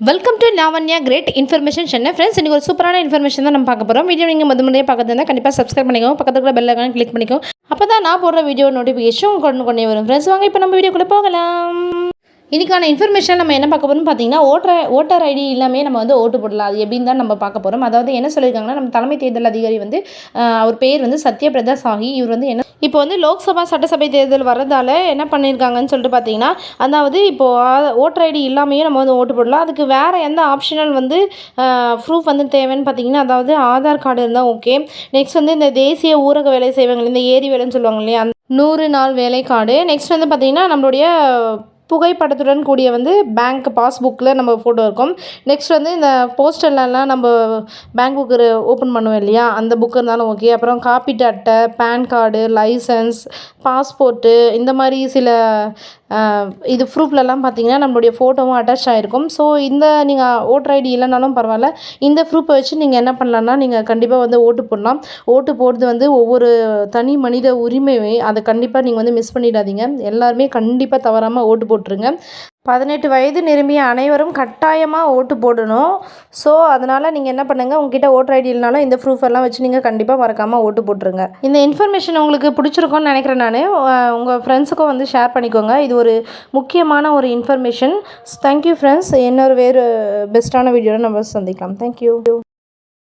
Welcome to Lavanya great information Chennai friends இன்றைக்கி ஒரு சூப்பரான இன்ஃபர்மேஷன் தான் நம்ம பார்க்க போகிறோம் வீடியோ நீங்கள் முதல் முறையாக பார்க்கறது கண்டிப்பாக சப்ஸ்கிரைப் பண்ணிக்கோ பக்கத்துல கூட பெல் ஐக்கான கிளிக் பண்ணிக்கோ அப்போ தான் நான் போடுற வீடியோ நோட்டிஃபிகேஷன் கொண்டு கொண்டே வரும். ஃப்ரெண்ட்ஸ் வாங்க இப்போ நம்ம வீடியோக்குள்ளே போகலாம். இன்றைக்கான இன்ஃபர்மேஷன் நம்ம என்ன பார்க்க போகிறோம்னு பார்த்தீங்கன்னா ஓட்டர் ஓட்டர் ஐடி இல்லாமல் நம்ம வந்து ஓட்டு போடலாம். அது எப்படின்னு தான் நம்ம பார்க்க போகிறோம் அதாவது என்ன சொல்லியிருக்காங்கன்னா நம்ம தலைமை தேர்தல் அதிகாரி வந்து அவர் பேர் வந்து சத்யபிரதா சாஹி. இவர் வந்து என்ன இப்போ வந்து லோக்சபா சட்டசபை தேர்தல் வர்றதால என்ன பண்ணியிருக்காங்கன்னு சொல்லிட்டு பார்த்தீங்கன்னா அதாவது இப்போது ஓட்டர் ஐடி இல்லாமையே நம்ம வந்து ஓட்டு போடலாம். அதுக்கு வேறு எந்த ஆப்ஷனல் வந்து ப்ரூஃப் வந்து தேவைன்னு பார்த்தீங்கன்னா அதாவது ஆதார் கார்டு இருந்தால் ஓகே நெக்ஸ்ட் வந்து இந்த தேசிய ஊரக வேலை செய்வாங்க இந்த ஏரி வேலைன்னு சொல்லுவாங்க இல்லையா அந்த நூறு நாள் வேலை கார்டு. நெக்ஸ்ட் வந்து பார்த்திங்கன்னா நம்மளுடைய புகைப்படத்துடன் கூடிய வந்து பேங்க் பாஸ்புக்கில் நம்ம ஃபோட்டோ இருக்கும். நெக்ஸ்ட் வந்து இந்த போஸ்டர்லலாம் நம்ம பேங்க் புக்கு ஓப்பன் பண்ணுவோம் இல்லையா? அந்த புக் இருந்தாலும் ஓகே அப்புறம் காப்பீட்டு அட்டை பேன் கார்டு லைசன்ஸ் பாஸ்போர்ட்டு இந்த மாதிரி சில இது ப்ரூஃப்லலாம் பார்த்தீங்கன்னா நம்மளுடைய ஃபோட்டோவும் அட்டாச் ஆகிருக்கும் ஸோ இந்த நீங்கள் ஓட்டர் ஐடி இல்லைனாலும் பரவாயில்ல. இந்த ப்ரூஃபை வச்சு நீங்கள் என்ன பண்ணலான்னா நீங்கள் கண்டிப்பாக வந்து ஓட்டு போடலாம். ஓட்டு போடுறது வந்து ஒவ்வொரு தனி மனித உரிமையுமே அதை கண்டிப்பாக நீங்கள் வந்து மிஸ் பண்ணிடாதீங்க. எல்லாருமே கண்டிப்பாக தவறாமல் ஓட்டு போட்டுருங்க. பதினெட்டு வயது நிரம்பிய அனைவரும் கட்டாயமாக ஓட்டு போடணும். ஸோ அதனால் நீங்கள் என்ன பண்ணுங்கள் உங்ககிட்ட ஓட்டர் ஐடி இல்லைனாலும் இந்த ப்ரூஃப் எல்லாம் வச்சு நீங்கள் கண்டிப்பாக மறக்காமல் ஓட்டு போட்டுருங்க. இந்த இன்ஃபர்மேஷன் உங்களுக்கு பிடிச்சிருக்கும்னு நினைக்கிறேன் நான். உங்கள் ஃப்ரெண்ட்ஸுக்கும் வந்து ஷேர் பண்ணிக்கோங்க. இது ஒரு முக்கியமான ஒரு இன்ஃபர்மேஷன் தேங்க்யூ ஃப்ரெண்ட்ஸ் இன்னொரு வேறு பெஸ்ட்டான வீடியோவில் நம்ம சந்திக்கலாம். தேங்க்யூ